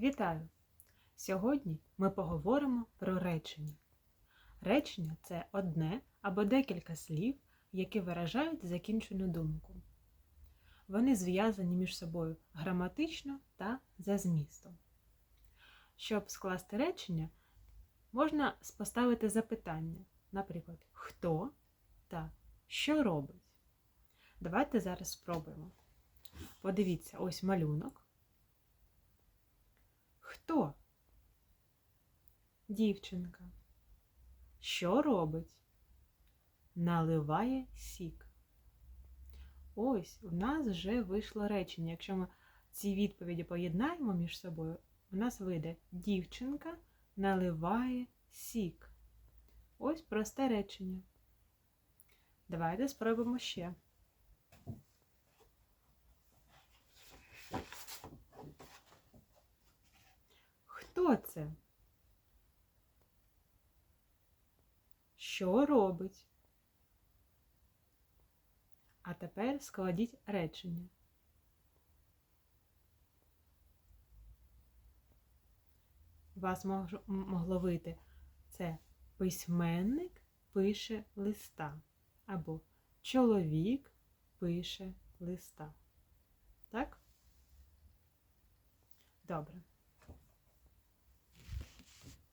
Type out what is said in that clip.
Вітаю! Сьогодні ми поговоримо про речення. Речення це одне або декілька слів, які виражають закінчену думку. Вони зв'язані між собою граматично та за змістом. Щоб скласти речення, можна поставити запитання, наприклад, хто та що робить. Давайте зараз спробуємо. Подивіться, ось малюнок. Хто? Дівчинка. Що робить? Наливає сік. Ось у нас вже вийшло речення. Якщо ми ці відповіді поєднаємо між собою, у нас вийде дівчинка наливає сік. Ось просте речення. Давайте спробуємо ще. Хто це? Що робить? А тепер складіть речення. Вас могло вийти це письменник пише листа або чоловік пише листа. Так? Добре.